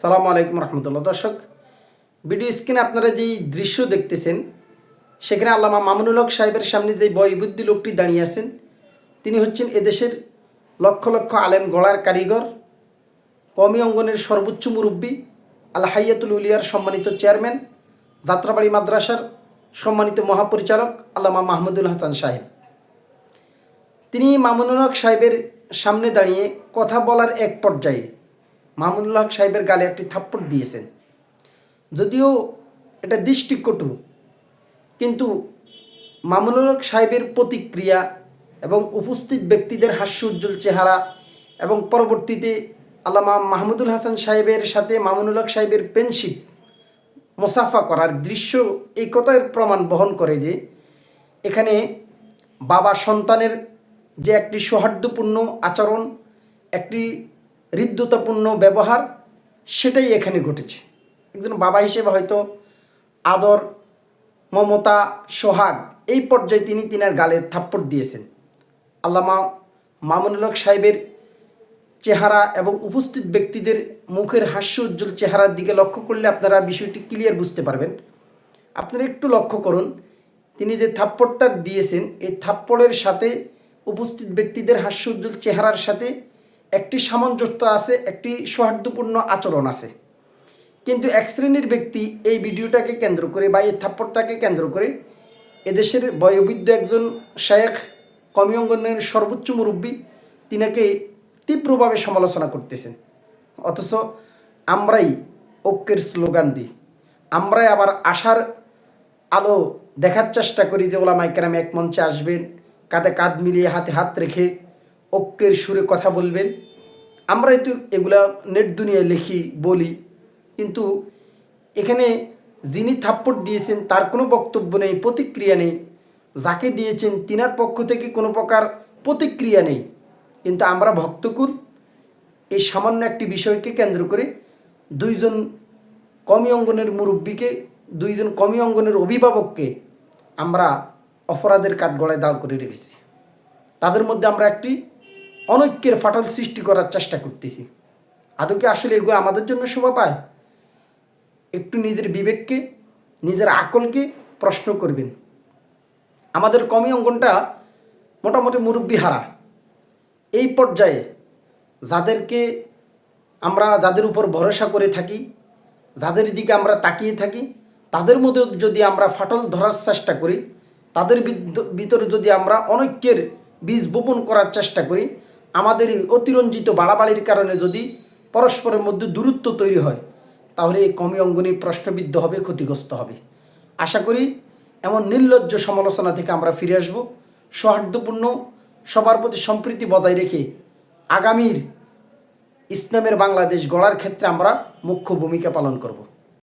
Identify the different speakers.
Speaker 1: সালামু আলাইকুম রহমতুল্লাহ। দর্শক, ভিডিও স্ক্রিনে আপনারা যেই দৃশ্য দেখতেছেন, সেখানে আল্লামা মামুনুল হক সাহেবের সামনে যে বয়বুদ্ধি লোকটি দাঁড়িয়ে আছেন, তিনি হচ্ছেন এদেশের লক্ষ লক্ষ আলেম গড়ার কারিগর কমি অঙ্গনের সর্বোচ্চ মুরব্বী আল হাইয়াতুল উলিয়ার সম্মানিত চেয়ারম্যান, যাত্রাবাড়ি মাদ্রাসার সম্মানিত মহাপরিচালক আল্লামা মাহমুদুল হাসান সাহেব। তিনি মামুনুল হক সাহেবের সামনে দাঁড়িয়ে কথা বলার এক পর্যায়ে মামুনুল হক সাহেবের গালে একটি থাপ্পড় দিয়েছেন। যদিও এটা দৃষ্টিকটু, কিন্তু মামুনুল হক সাহেবের প্রতিক্রিয়া এবং উপস্থিত ব্যক্তিদের হাস্য উজ্জ্বল চেহারা এবং পরবর্তীতে আল্লামা মাহমুদুল হাসান সাহেবের সাথে মামুনুল হক সাহেবের পেনশিপ মোসাফা করার দৃশ্য এই কথার প্রমাণ বহন করে যে এখানে বাবা সন্তানের যে একটি সৌহার্দ্যপূর্ণ আচরণ, একটি হৃদ্যতাপূর্ণ ব্যবহার সেটাই এখানে ঘটেছে। একজন বাবা হিসেবে হয়তো আদর, মমতা, সোহাগ, এই পর্যায়ে তিনি তিনার গালে থাপ্পড় দিয়েছেন। আল্লামা মামুনুল হক সাহেবের চেহারা এবং উপস্থিত ব্যক্তিদের মুখের হাস্য উজ্জ্বল চেহারার দিকে লক্ষ্য করলে আপনারা বিষয়টি ক্লিয়ার বুঝতে পারবেন। আপনারা একটু লক্ষ্য করুন, তিনি যে থাপ্পড়টা দিয়েছেন, এই থাপ্পড়ের সাথে উপস্থিত ব্যক্তিদের হাস্য উজ্জ্বল চেহারার সাথে একটি সামঞ্জস্য আছে, একটি সৌহার্দ্যপূর্ণ আচরণ আছে। কিন্তু এক শ্রেণির ব্যক্তি এই ভিডিওটাকে কেন্দ্র করে বা এই থাপ্পড়টাকে কেন্দ্র করে এদেশের বয়োবৃদ্ধ একজন শায়েখ কমি অঙ্গনের সর্বোচ্চ মুরব্বী তিনাকে তীব্রভাবে সমালোচনা করতেছেন। অথচ আমরাই ঐক্যের স্লোগান দিই। আমরাই আবার আশার আলো দেখার চেষ্টা করি যে ওলা মাইকেরাম এক মঞ্চে আসবেন, কাঁধে কাঁধ মিলিয়ে হাতে হাত রেখে ঐক্যের সুরে কথা বলবেন। আমরা তো এগুলা নেট দুনিয়ায় লিখি, বলি। কিন্তু এখানে যিনি থাপ্পড় দিয়েছেন, তার কোনো বক্তব্য নেই, প্রতিক্রিয়া নেই। যাকে দিয়েছেন, তিনার পক্ষ থেকে কোনো প্রকার প্রতিক্রিয়া নেই। কিন্তু আমরা ভক্তকুল, এই সামান্য একটি বিষয়কে কেন্দ্র করে দুইজন কমি অঙ্গনের মুরব্বীকে, দুইজন কমি অঙ্গনের অভিভাবককে আমরা অপরাধের কাঠগড়ায় দাঁড় করে রেখেছি। তাদের মধ্যে আমরা একটি অনৈক্যের ফাটল সৃষ্টি করার চেষ্টা করতেছি। আদৌ কি আসলে এগুলো আমাদের জন্য শোভা পায়? একটু নিজের বিবেককে, নিজের আকলকে প্রশ্ন করবেন। আমাদের কমি অঙ্গনটা মোটামুটি মুরব্বী হারা এই পর্যায়ে যাদেরকে আমরা, যাদের উপর ভরসা করে থাকি, যাদের দিকে আমরা তাকিয়ে থাকি, তাদের মধ্যে যদি আমরা ফাটল ধরার চেষ্টা করি, তাদের ভিতরে যদি আমরা অনৈক্যের বীজ বপন করার চেষ্টা করি আমাদের এই অতিরঞ্জিত বাড়াবাড়ির কারণে যদি পরস্পরের মধ্যে দূরত্ব তৈরি হয়, তাহলে এই কমি অঙ্গনী প্রশ্নবিদ্ধ হবে, ক্ষতিগ্রস্ত হবে। আশা করি এমন নির্লজ্জ সমালোচনা থেকে আমরা ফিরে আসব। সৌহার্দ্যপূর্ণ সবার প্রতি সম্প্রীতি বজায় রেখে আগামীর ইসলামের বাংলাদেশ গড়ার ক্ষেত্রে আমরা মুখ্য ভূমিকা পালন করব।